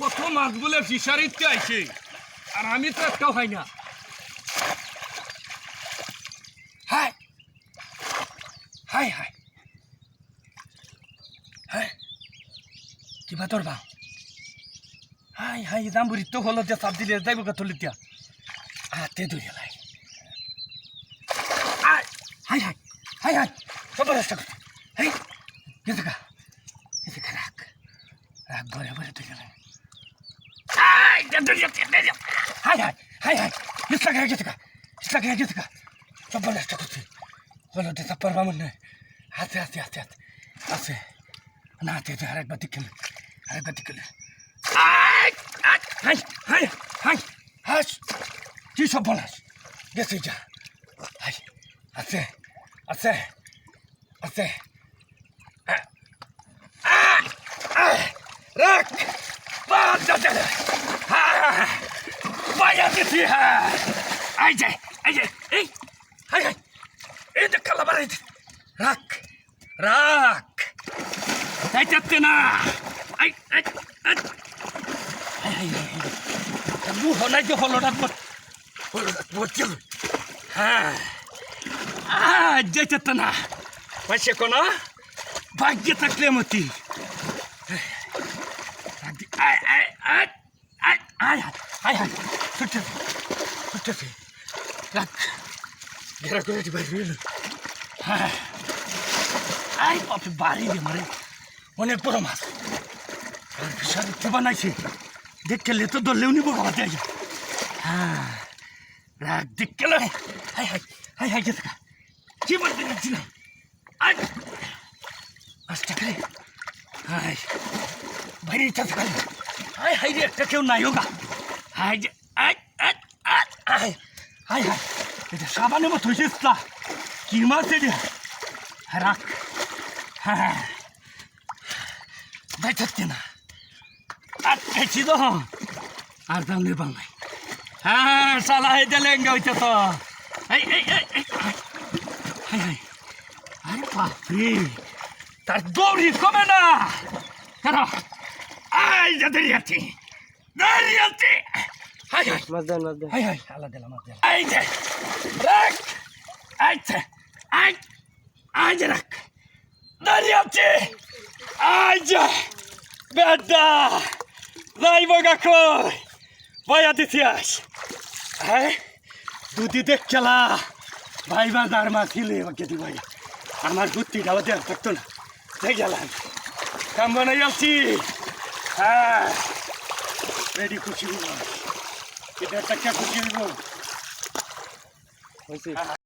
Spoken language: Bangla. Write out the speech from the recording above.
কত মাছ বলে ফিশারিতে আইছে। আর আমি তো একটাও হয় না। হাই। হাই হাই। হাই। কিবা তোর বা হাই হাই দাম বুড়ি তো হলো যে চাপ দিলে যাইব কথা লিতিয়া হাতে ধরে লাই হাই হাই হাই। হাই হাই। সব রাস্তা করতে হাই গেছে কা গেছে রাখ রাখ ভরে ভরে ধরে লাই হাই হাই হাই হাই হাই ইসলা গায়ে গেছে কা ইসলা গায়ে গেছে কা সব রাস্তা করতে হলো যে চাপ পারবা মনে হাতে হাতে হাতে হাতে আছে না হাতে হাতে আরেকবার দিকে আরেকবার দিকে হাই হাই হাই হাই হাস কি সব বলাস গেছে যা হাই আছে আছে আছে আ- আ- আ- রাখ বাদ দাদা বাইরে গেছি হ্যাঁ। এই যে, এই হাই হাই। এই যে এই যে। রাখ রাখ। তাই চাচ্ছে না। আই আই আই আই মু হলাই যে হলোটা বলছিল হ্যাঁ। আহ যেতে না। পাইছে কোন? ভাগ্য থাকলে মতি। আয় আয় আয় আয় আয় আয় ঘেরা করে দিবার হ্যাঁ আই বাপে বাড়ি রে মারে অনেক বড় মাছ আর বিশাল ইচ্ছে বানাইছে দেখতে তো ধরলেও নিবো বাবা দেয় হ্যাঁ রাগ দেখতে হাই হাই হাই হাই গেছে কি বলতে যাচ্ছি না আজ আচ্ছা করে হাই বাইরে ইচ্ছা থাকে হাই হাই রে একটা কেউ নাই হোগা হাই যে আই আই হাই হাই হাই এটা সাবানের মতো হয়েছিস না কি মাছ এটা? হ্যাঁ রাখ। হ্যাঁ বেঁচাচ্ছে না। আর খেয়েছি তো। আর দাম নাই হ্যাঁ সালা হেঁটে লেঙ্গা হইতে তো। আরে বাপরে, তার দৌড়ি কমে না। কেন আই যা দাঁড়িয়ে আছি। দাঁড়িয়ে আছি। হাই হাই। মাছ দেন মাছ দেন। হাই হাই আল্লাহ দিলাম আল্লাহ দিলাম। এই যে রাখ আচ্ছা আই আই যে রাখ। দাঁড়িয়ে আছে। আই যে বেদা। যাইব গা কই বয়া দিছিস হ্যাঁ? দুদি দেখ খেলা। ভাই বা দার মা ছিলে ওকে দি ভাই আমার বুদ্ধি গাওয়া দেওয়ার থাকতো না। যাই গেলাম কাম বানাই আছি। হ্যাঁ। রেডি খুশি হইব এটা একটা খুশি হইব হয়েছে